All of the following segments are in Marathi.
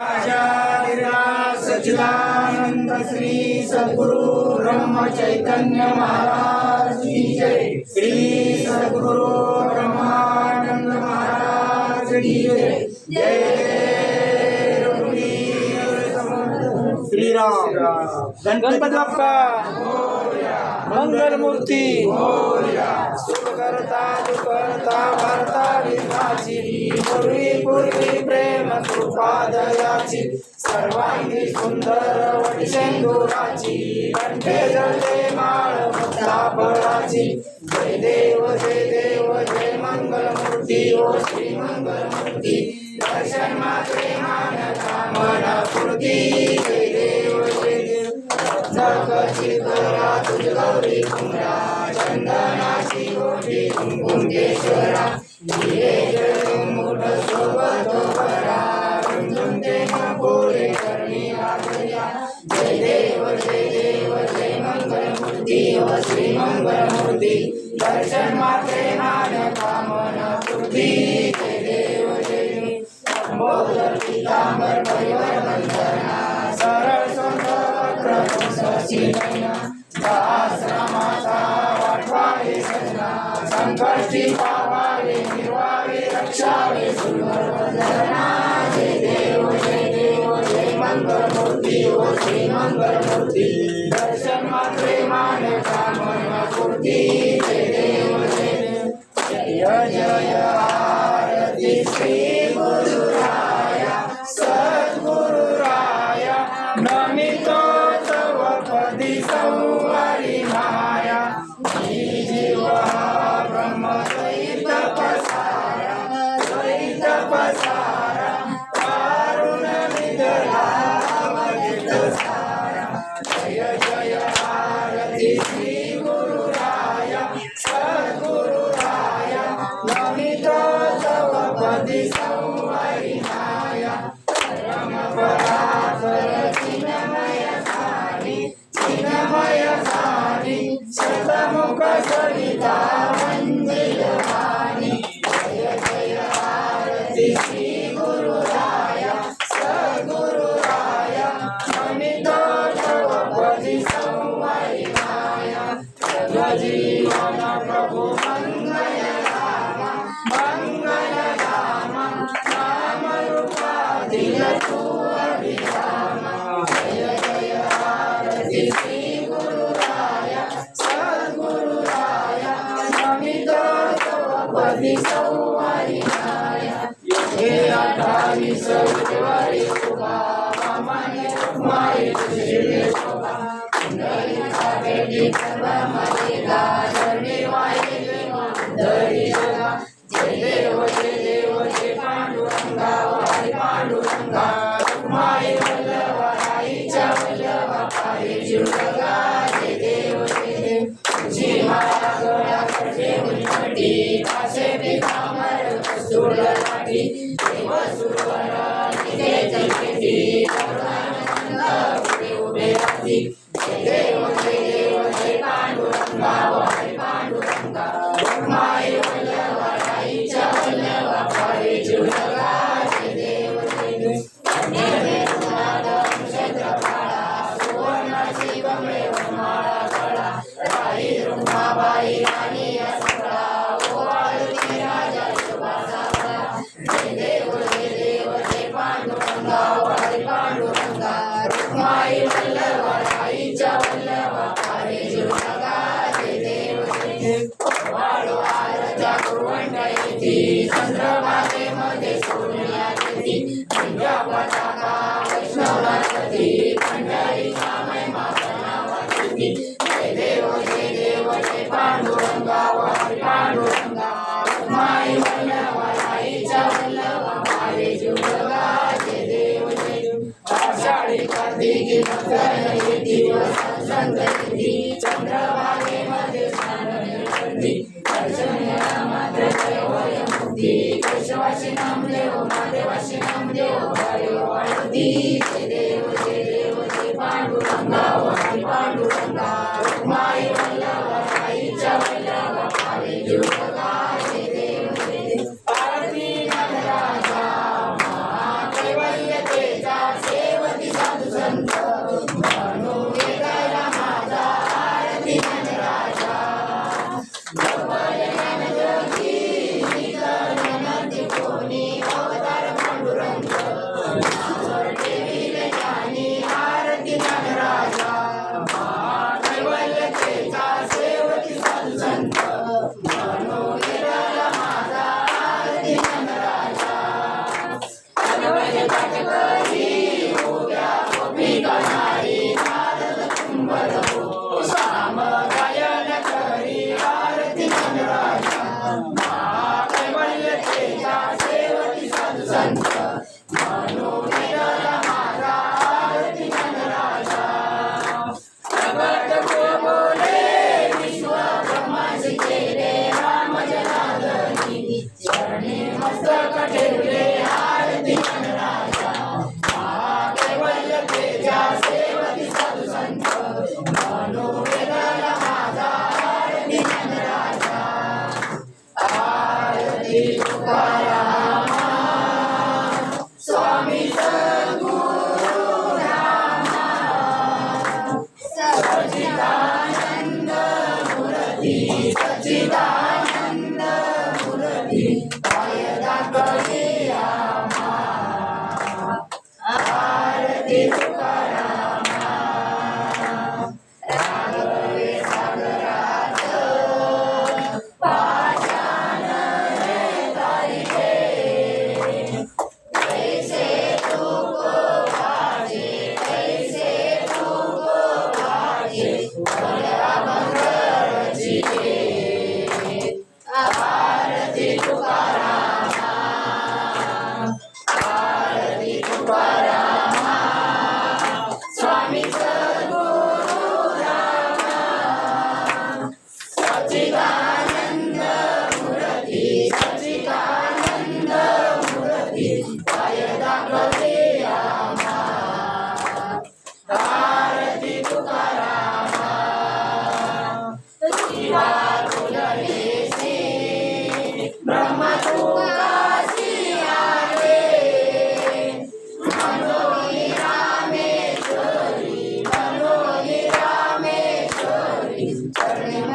आचार्यराज सच्चिदानंद श्री सद्गुरु ब्रह्म चैतन्य महाराज की जय श्री सद्गुरु ब्रह्मानंद महाराज की जय जय रघुवीर समर्थ श्रीराम गणपती बाप्पा। मंगल मूर्ती सुख करता दुःख करता भरता विघ्नाची पूर्वी पूर्वी प्रेम कृपा दयाची सर्वांगी सुंदर वटशेंदुराची। कंठे जळते माळ फळाची जय देव जय देव जय मंगल मूर्ती ओ श्री मंगल मूर्ती दर्शन मात्रे मान कामना पूर्ती जय देव जय देव जगची करा तुझ गौरी कुमरा चंदनाची गोटी कुंकुम केशरा हिरे जळून मुठ सोबत भरा रुंदून ते पोरे करणी आगया जय देव जय देव जय मंगल मूर्ती व श्री मंगल मूर्ती दर्शन मात्रे मान कामना पूर्ती जय देव जय देव बोधर पीतांबर परिवर वंदना सरळ सुंदर वक्र नयना संकष्टी पावावे निर्वावे रक्षावे सुंदर वंदना जय देव जय देव जय मंगल मूर्ती ओ श्री मंगल मूर्ती दर्शन मात्रे मान कामना पूर्ती जय देव जय देव जय जय आरती Shri गुरुराया सद्गुरुराया नमितो Kami tatawa pati sa Upadi Saumarikaya, Jaya Kali Sautevaya, Peace. Bye.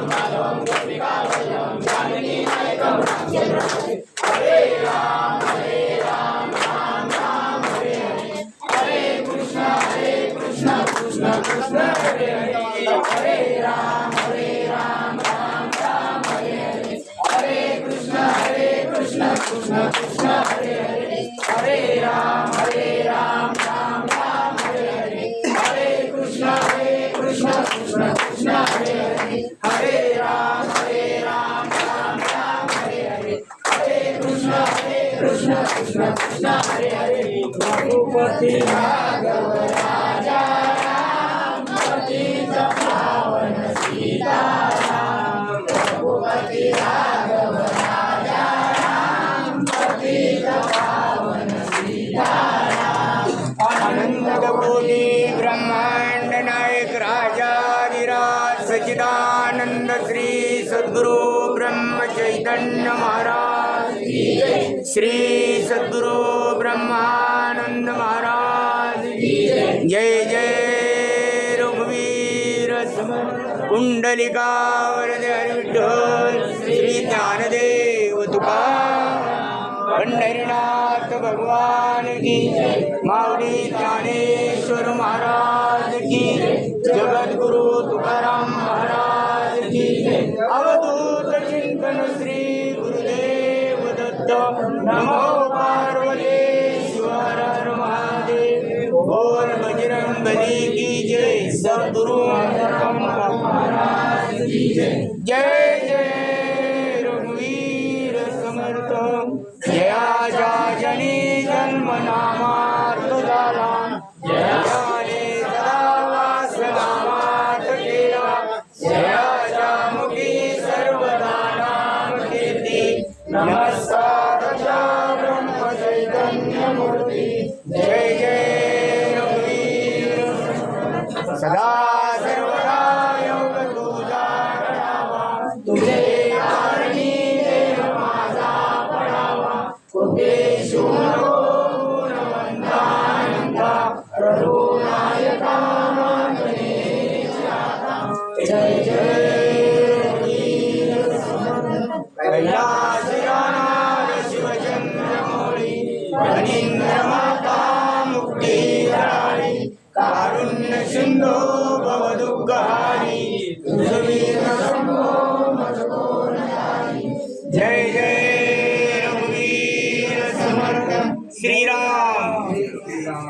Raghupati Raghav राजा रघुपती राघव राजा राम सीताराम आनंद बोली ब्रह्मांड नायक राजा विराज सचिदानंद श्री सद्गुरु ब्रह्म चैतन्य महाराज श्री सद्गुरु ब्रह्मानंद महाराज। जय. जय रघुवीर। समर्थ. कुंडलिका वरदे श्री ज्ञानदेव तुका। पंढरीनाथ भगवान की माऊली ज्ञानेश्वर महाराज की जगद्गुरु तुकाराम महाराज की अवधूत चिंतन श्री गुरुदेव दत्त। नमो समर्थ जयाच्या जनी जन्म नामार्थ झाला जयाने सदा वास नामात केला जयाच्या मुखी सर्वदा नाम कीर्ती नमस्कार ब्रह्म चैतन्य मूर्ती जय जय रघुवीर सदा